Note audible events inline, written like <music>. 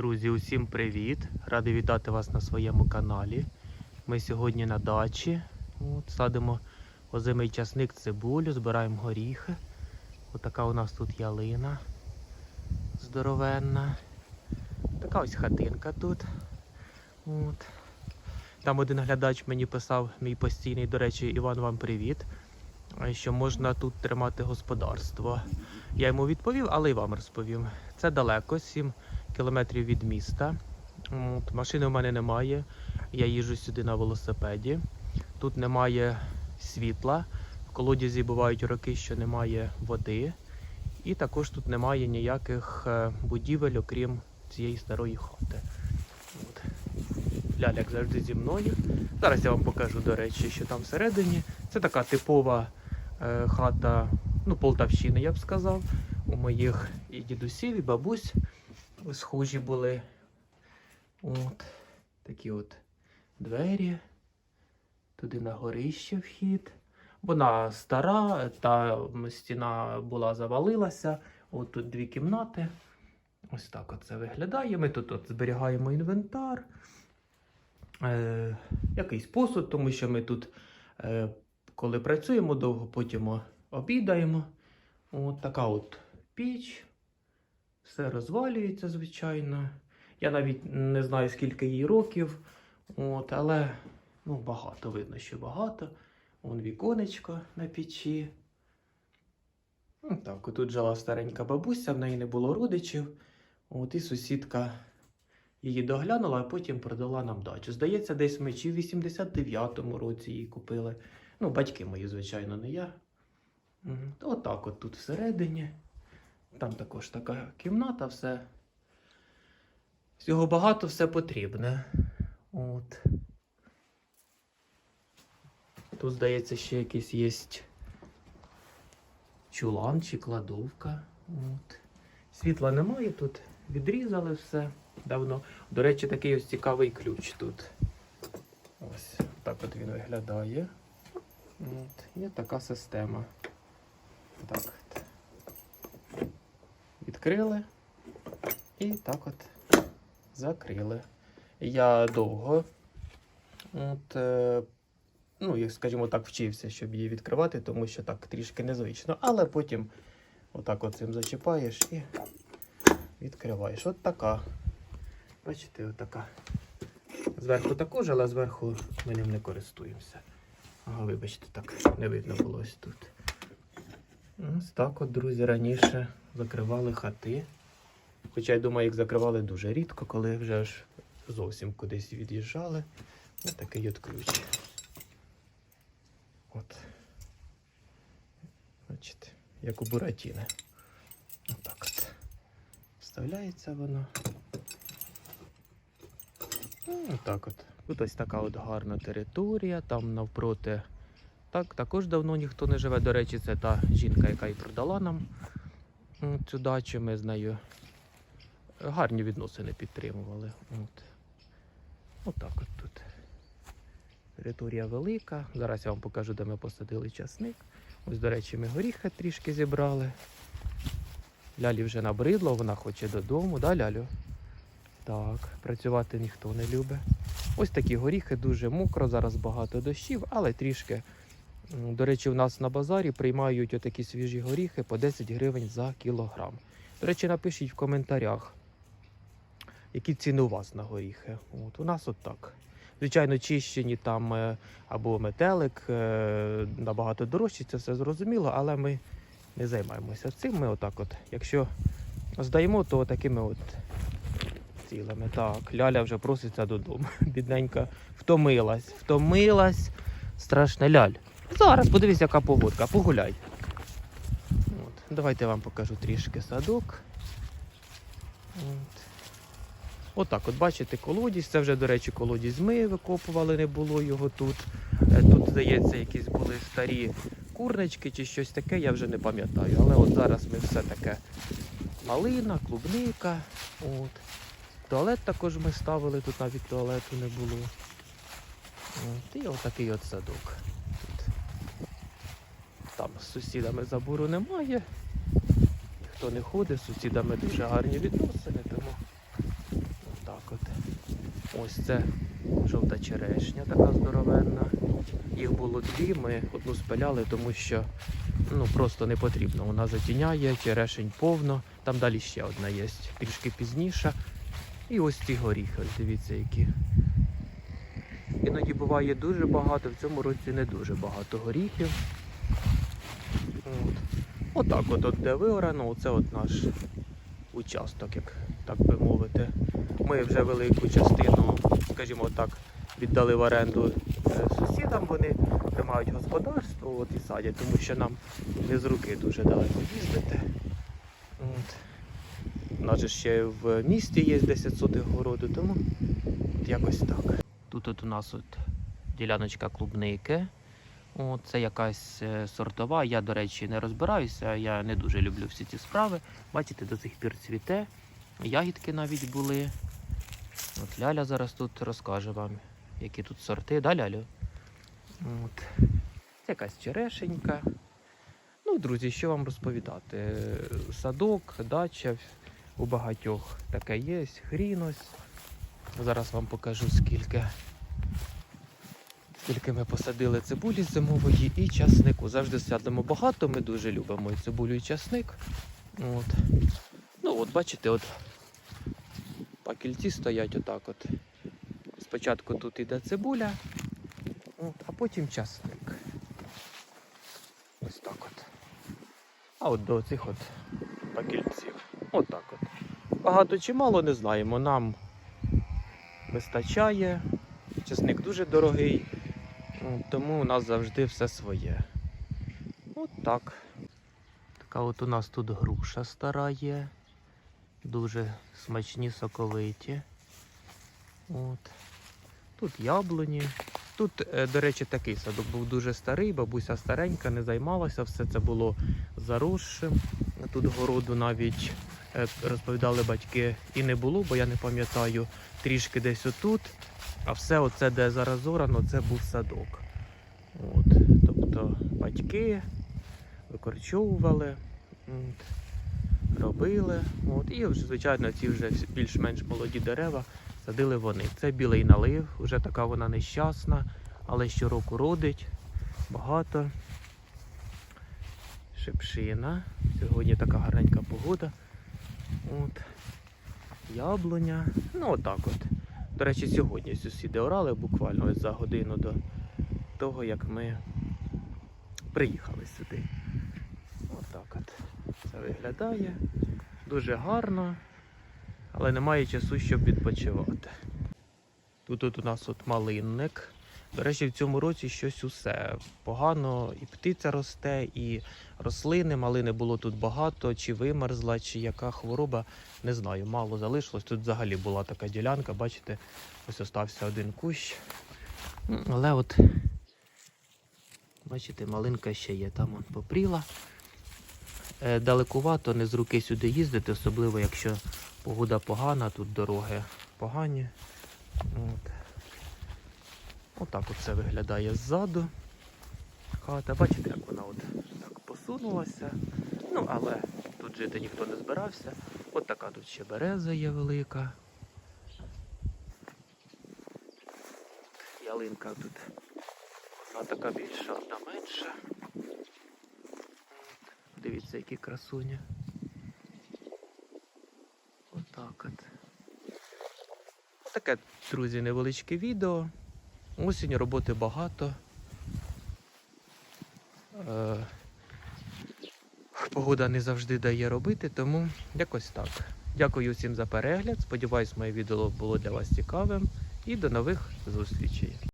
Друзі, усім привіт! Радий вітати вас на своєму каналі. Ми сьогодні на дачі. От, садимо озимий часник, цибулю, збираємо горіхи. Отака у нас тут ялина здоровенна. Така ось хатинка тут. От. Там один глядач мені писав, мій постійний, до речі, Іван, вам привіт. Що можна тут тримати господарство. Я йому відповів, але й вам розповім. Це далеко, 7 кілометрів від міста. От, машини в мене немає. Я їжджу сюди на велосипеді. Тут немає світла. В колодязі бувають роки, що немає води. І також тут немає ніяких е, будівель, окрім цієї старої хати. От. Ляля, завжди, зі мною. Зараз я вам покажу, до речі, що там всередині. Це така типова е, хата ну, Полтавщини, я б сказав. У моїх і дідусів, і бабусь схожі були. От такі от двері. Туди на горище вхід. Вона стара, та стіна була завалилася. От тут дві кімнати. Ось так це виглядає. Ми тут от зберігаємо інвентар. Е, якийсь посуд, тому що ми тут, е, коли працюємо довго, потім обідаємо. От така от піч. Все розвалюється, звичайно. Я навіть не знаю, скільки їй років. От, але ну, багато видно, що багато. Вон віконечко на печі. Ну, так, отут жила старенька бабуся, в неї не було родичів. От і сусідка її доглянула, а потім продала нам дачу. Здається, десь ми чи в 89-му році її купили. Ну, батьки мої, звичайно, не я. Отак от тут всередині. Там також така кімната, все. Всього багато, все потрібне. От. Тут, здається, ще якийсь є чулан чи кладовка. От. Світла немає тут. Відрізали все давно. До речі, такий ось цікавий ключ тут. Ось так от він виглядає. От. Є така система. Так. Відкрили і так от закрили. Я довго, от, е, ну, скажімо так, вчився, щоб її відкривати, тому що так трішки незвично. Але потім отак от цим зачіпаєш і відкриваєш. От така. Бачите, от така. Зверху також, але зверху ми ним не користуємося. Ага, вибачте, так не видно було ось тут. Ось так от, друзі, раніше закривали хати. Хоча я думаю, їх закривали дуже рідко, коли вже аж зовсім кудись від'їжджали. Ось такий от ключ. От. Бачите, як у Буратіни. Отак от. Вставляється воно. Ну, Отак от. Тут ось така от гарна територія, там навпроти. Так, також давно ніхто не живе. До речі, це та жінка, яка і продала нам цю дачу. Ми з нею гарні відносини підтримували. От. Отак от тут. Територія велика. Зараз я вам покажу, де ми посадили часник. Ось, до речі, ми горіхи трішки зібрали. Лялі вже набридло, вона хоче додому, да, Лялю? Так, працювати ніхто не любить. Ось такі горіхи, дуже мокро, зараз багато дощів, але трішки. До речі, у нас на базарі приймають отакі свіжі горіхи по 10 гривень за кілограм. До речі, напишіть в коментарях, які ціни у вас на горіхи. От, у нас от так. Звичайно, чищені там е, або метелик е, набагато дорожчі, це все зрозуміло, але ми не займаємося цим. Ми отак от, якщо здаємо, то такими от цілими. Так, Ляля вже проситься додому. <laughs> Бідненька втомилась, втомилась. Страшна ляль. Зараз подивись, яка погодка, погуляй. От. Давайте я вам покажу трішки садок. От. Отак, от бачите, колодязь. Це вже, до речі, колодязь ми викопували, не було його тут. Е, Тут, здається, якісь були старі курнички чи щось таке, я вже не пам'ятаю. Але от зараз ми все таке малина, клубника. От. Туалет також ми ставили, тут навіть туалету не було. От. І отакий от садок. Там з сусідами забору немає. Ніхто не ходить, з сусідами дуже гарні відносини, тому Ось це жовта черешня, така здоровенна. Їх було дві, ми одну спиляли, тому що ну, просто не потрібно. Вона затіняє, черешень повно. Там далі ще одна є, трішки пізніше. І ось ці горіхи, дивіться, які. Іноді буває дуже багато, в цьому році не дуже багато горіхів. От. Отак от, от де виорано, оце от наш участок, як так би мовити. Ми вже велику частину, скажімо так, віддали в оренду е, сусідам, вони тримають господарство от, і садять, тому що нам не з руки дуже далеко їздити. От. У нас же ще в місті є 10 сотих городу, тому от якось так. Тут от у нас от діляночка клубники. О, це якась е, сортова. Я, до речі, не розбираюся, я не дуже люблю всі ці справи. Бачите, до сих пір цвіте. Ягідки навіть були. От Ляля зараз тут розкаже вам, які тут сорти, да, Лялю? От. Це якась черешенька. Ну, друзі, що вам розповідати? Садок, дача у багатьох таке є, хрінось. Зараз вам покажу скільки. Скільки ми посадили цибулі зимової і часнику. Завжди садимо багато, ми дуже любимо і цибулю і часник. От. Ну от бачите, от пакільці стоять отак от. Спочатку тут іде цибуля, от, а потім часник. Ось так от. А от до цих от пакільців. От так от. Багато чи мало не знаємо. Нам вистачає. Часник дуже дорогий. Ну, Тому у нас завжди все своє. От так. Така от у нас тут груша стара є. Дуже смачні соковиті. От. Тут яблуні. Тут, е, до речі, такий садок був дуже старий, бабуся старенька, не займалася, все це було заросшим. Тут городу навіть е, розповідали батьки і не було, бо я не пам'ятаю, трішки десь отут. А все оце, де зараз зорано, це був садок. От. Тобто батьки викорчовували, от, робили. От. І звичайно, ці вже більш-менш молоді дерева садили вони. Це білий налив, вже така вона нещасна, але щороку родить багато. Шипшина. Сьогодні така гарненька погода. От. Яблуня. Ну, отак от. До речі, сьогодні сусіди орали буквально за годину до того, як ми приїхали сюди. Отак от. Це виглядає. Дуже гарно, але немає часу, щоб відпочивати. Тут от у нас от малинник. До речі, в цьому році щось усе погано. І птиця росте, і рослини. Малини було тут багато, чи вимерзла, чи яка хвороба. Не знаю, мало залишилось. Тут взагалі була така ділянка, бачите, ось остався один кущ. Але от, бачите, малинка ще є, там он попріла. Е, Далекувато не з руки сюди їздити, особливо якщо погода погана, тут дороги погані. От. Отак от це виглядає ззаду. Хата, бачите, як вона от так посунулася. Ну, але тут жити ніхто не збирався. От така тут ще береза є велика. Ялинка тут одна така більша, одна менша. Дивіться, які красуні. Отак от. Таке, друзі, невеличке відео. Осінь роботи багато. Е, Погода не завжди дає робити, тому якось так. Дякую всім за перегляд. Сподіваюсь, моє відео було для вас цікавим. І до нових зустрічей.